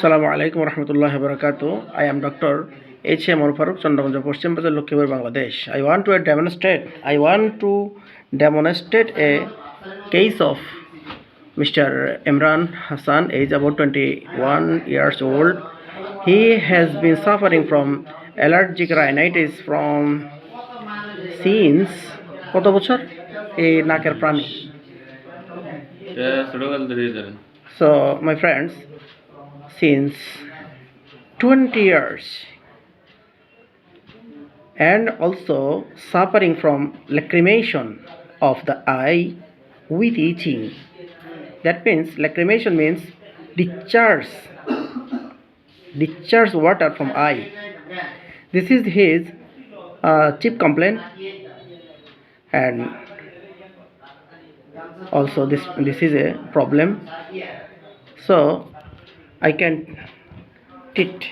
সালামু আলাইকুম রহমতুল্লাহ বরকাত I am doctor H M Faruk Chandraganj Paschim Bazar Lakshmipur Bangladesh I want to demonstrate I want to demonstrate a case of Mr. Imran Hassan, age about 21 years old. He has been suffering from allergic rhinitis from since কত বছর এই নাকের প্রাণী So, my friends, since 20 years, and also suffering from lacrimation of the eye with itching. That means lacrimation means discharge, discharge water from eye. This is his uh, chief complaint, and also this this is a problem so i can treat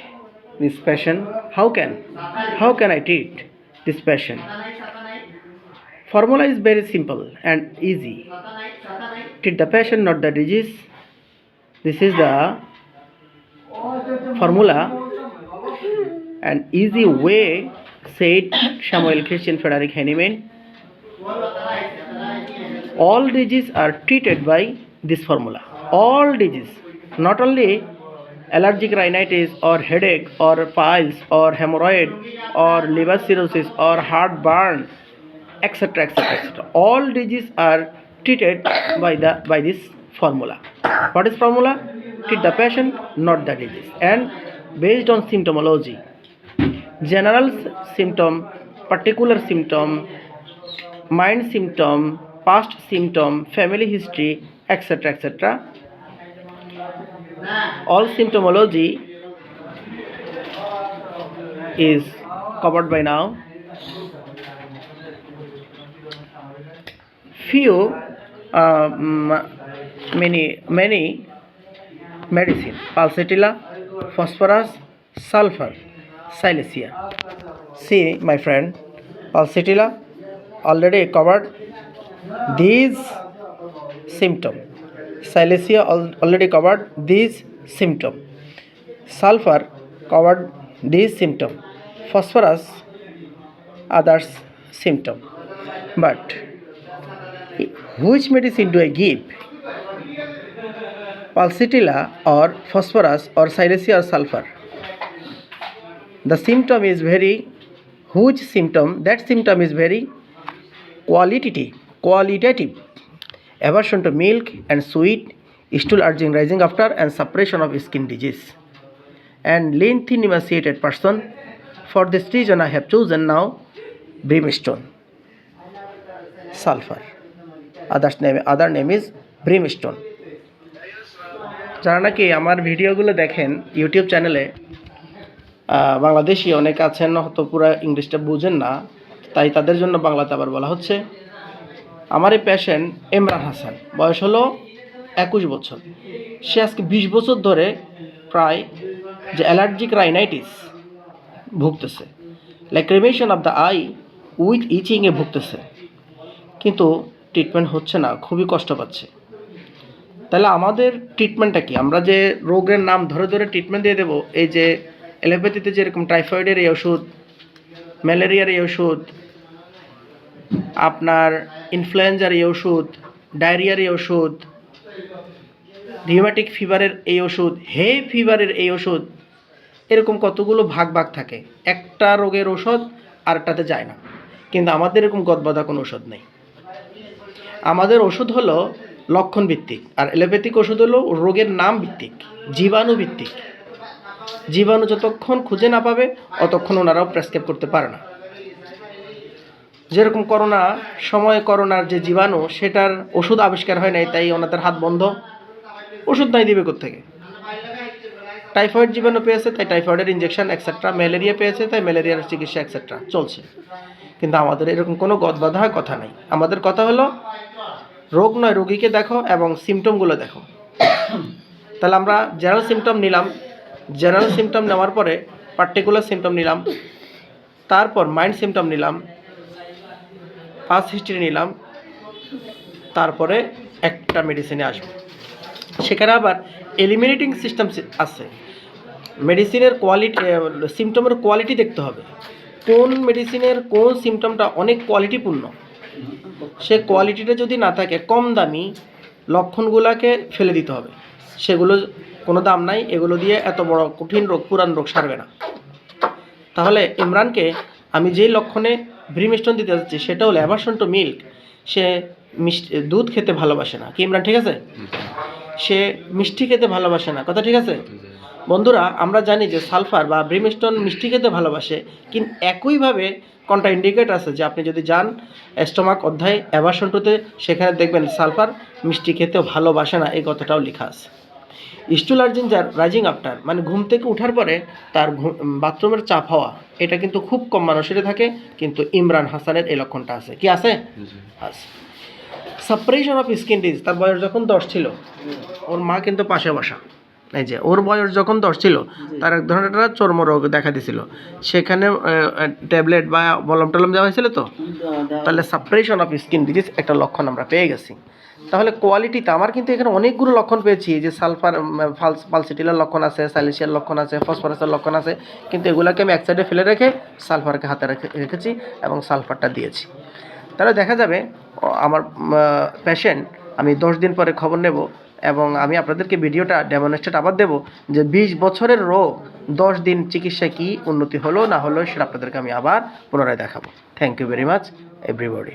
this passion. how can? How can i treat this passion? formula is very simple and easy. Treat the passion, not the disease. This is the formula. And easy way said samuel christian frederick henneman all diseases are treated by this formula. All diseases not only or headache or piles or hemorrhoid or liver cirrhosis or heartburn etc etc etc all diseases are treated by the by this formula what is formula treat the patient not the disease and based on symptomology general s- symptom particular symptom mind symptom, past symptom, family history, etc. etc. All symptomology is covered by now. Few, um, many, many medicine, pulsatilla, phosphorus, sulfur, silesia. See, my friend, pulsatilla already covered these symptom silesia already covered these symptom. Sulfur covered these symptom. Phosphorus others symptom. But which medicine do i give? Pulsatilla or phosphorus or silesia or sulfur? The symptom is very huge symptom? That symptom is very qualitative qualitative aversion to milk and sweet stool urging rising after and suppression of skin disease and lean thin emaciated person for this reason i have chosen now brimstone sulfur others name other name is brimstone যারা নাকি আমার ভিডিওগুলো দেখেন YouTube চ্যানেলে বাংলাদেশি অনেক আছেন হয়তো পুরো ইংলিশটা বুঝেন না তাই তাদের জন্য বাংলাতে আবার বলা হচ্ছে আমার এই পেশেন্ট ইমরান হাসান বয়স হলো একুশ বছর। সে আজকে বিশ বছর ধরে প্রায় যে allergic rhinitis ভুগতেছে। Lacrimation of the eye with ইচিংয়ে ভুগতেছে। কিন্তু ট্রিটমেন্ট হচ্ছে না, খুবই কষ্ট পাচ্ছে। তাহলে আমাদের ট্রিটমেন্টটা কি? আমরা যে রোগের নাম ধরে ধরে ট্রিটমেন্ট দিয়ে দেবো, এই যে এলোপ্যাথিতে যেরকম টাইফয়েডের এই ওষুধ ম্যালেরিয়ার এই ওষুধ আপনার ইনফ্লুয়েঞ্জার এই ওষুধ ডায়রিয়ার এই ওষুধ রিউম্যাটিক ফিভারের এই ওষুধ হে ফিভারের এই ওষুধ, এরকম কতগুলো ভাগ ভাগ থাকে। একটা রোগের ওষুধ আরেকটাতে যায় না। কিন্তু আমাদের এরকম গদবাধা কোনো ওষুধ নেই। আমাদের ওষুধ হলো লক্ষণ ভিত্তিক আর এলোপ্যাথিক ওষুধ হলো রোগের নাম ভিত্তিক জীবাণু ভিত্তিক জীবাণু যতক্ষণ খুঁজে না পাবে, অতক্ষণ ওনারাও প্রেসক্রাইব করতে পারে না। যেরকম করোনা, সময়ে করোনার যে জীবাণু, সেটার ওষুধ আবিষ্কার হয় নাই, তাই ওনাদের হাত বন্ধ। ওষুধ নাই দিবে থেকে টাইফয়েড জীবাণু পেয়েছে, তাই টাইফয়েডের ইঞ্জেকশন এক্সেট্রা ম্যালেরিয়া পেয়েছে, তাই ম্যালেরিয়ার চিকিৎসা এক্সেট্রা চলছে। কিন্তু আমাদের এরকম কোনো গদবাধা কথা নাই। আমাদের কথা হলো, রোগ নয়, রোগীকে দেখো এবং সিমটমগুলো দেখো। তাহলে আমরা জেনারেল সিমটম নিলাম। জেনারেল সিমটম নেওয়ার পরে পার্টিকুলার সিমটম নিলাম। তারপর মাইন্ড সিমটম নিলাম। পাস হিস্ট্রি নিলাম, তারপরে একটা মেডিসিনে আসব। সেখানে আবার এলিমিনেটিং সিস্টেম আছে। মেডিসিনের কোয়ালিটি সিমটমের কোয়ালিটি দেখতে হবে। কোন মেডিসিনের কোন সিমটমটা অনেক কোয়ালিটিপূর্ণ সে কোয়ালিটিটা যদি না থাকে, কম দামি লক্ষণগুলোকে ফেলে দিতে হবে। সেগুলো কোনো দাম নাই, এগুলো দিয়ে এত বড় কঠিন রোগ, পুরান রোগ সারবে না। তাহলে ইমরানকে আমি যেই লক্ষণে ব্রিমস্টোন দিতে যাচ্ছি, সেটা হলো অ্যাভারশন টু মিল্ক। সে মিষ্টি, দুধ খেতে ভালোবাসে না। কি ইমরান, ঠিক আছে? সে মিষ্টি খেতে ভালোবাসে না। কথা ঠিক আছে? বন্ধুরা, আমরা জানি যে সালফার বা ব্রিমস্টোন মিষ্টি খেতে ভালোবাসে, কিন্তু একইভাবে কোনটা ইন্ডিকেট আছে যে আপনি যদি যান স্টমাক অধ্যায় অ্যাভারশন টুতে সেখানে দেখবেন সালফার মিষ্টি খেতে ভালোবাসে না, এই কথাটাও লেখা আছে। স্টুলার্জিন যার রাইজিং আফটার মানে ঘুম থেকে ওঠার পরে তার বাথরুমের চাপ হওয়া এটা কিন্তু খুব কম মানুষের থাকে কিন্তু ইমরান হাসানের এই লক্ষণটা আছে। কি আছে? আছে। সাপ্রেশন অফ স্কিন ডিজ তার বয়স যখন দশ ছিল ওর মা কিন্তু পাশে বসা। এই যে ওর বয়স যখন দশ ছিল তার এক ধরনের একটা চর্মরোগ দেখা দিছিল। সেখানে ট্যাবলেট বা মলম টলম দেওয়া হয়েছিল তো? তাহলে সাপ্রেশন অফ স্কিন ডিজিজ একটা লক্ষণ আমরা পেয়ে গেছি। তাহলে কোয়ালিটিতে আমার কিন্তু এখানে অনেকগুলো লক্ষণ পেয়েছি যে সালফার ফালস পালসিটিলের লক্ষণ আছে সাইলেশিয়ার লক্ষণ আছে, ফসফরাসের লক্ষণ আছে, কিন্তু এগুলোকে আমি এক সাইডে ফেলে রেখে সালফারকে হাতে রেখে, রেখেছি এবং সালফারটা দিয়েছি। তাহলে দেখা যাবে আমার পেশেন্ট আমি দশ দিন পরে খবর নেব এবং আমি আপনাদেরকে ভিডিওটা ডেমনস্ট্রেট আবার দেবো যে বিশ বছরের রোগ দশ দিন চিকিৎসায় কী উন্নতি হলো না হলো সেটা আপনাদেরকে আমি আবার পুনরায় দেখাবো। Thank you very much everybody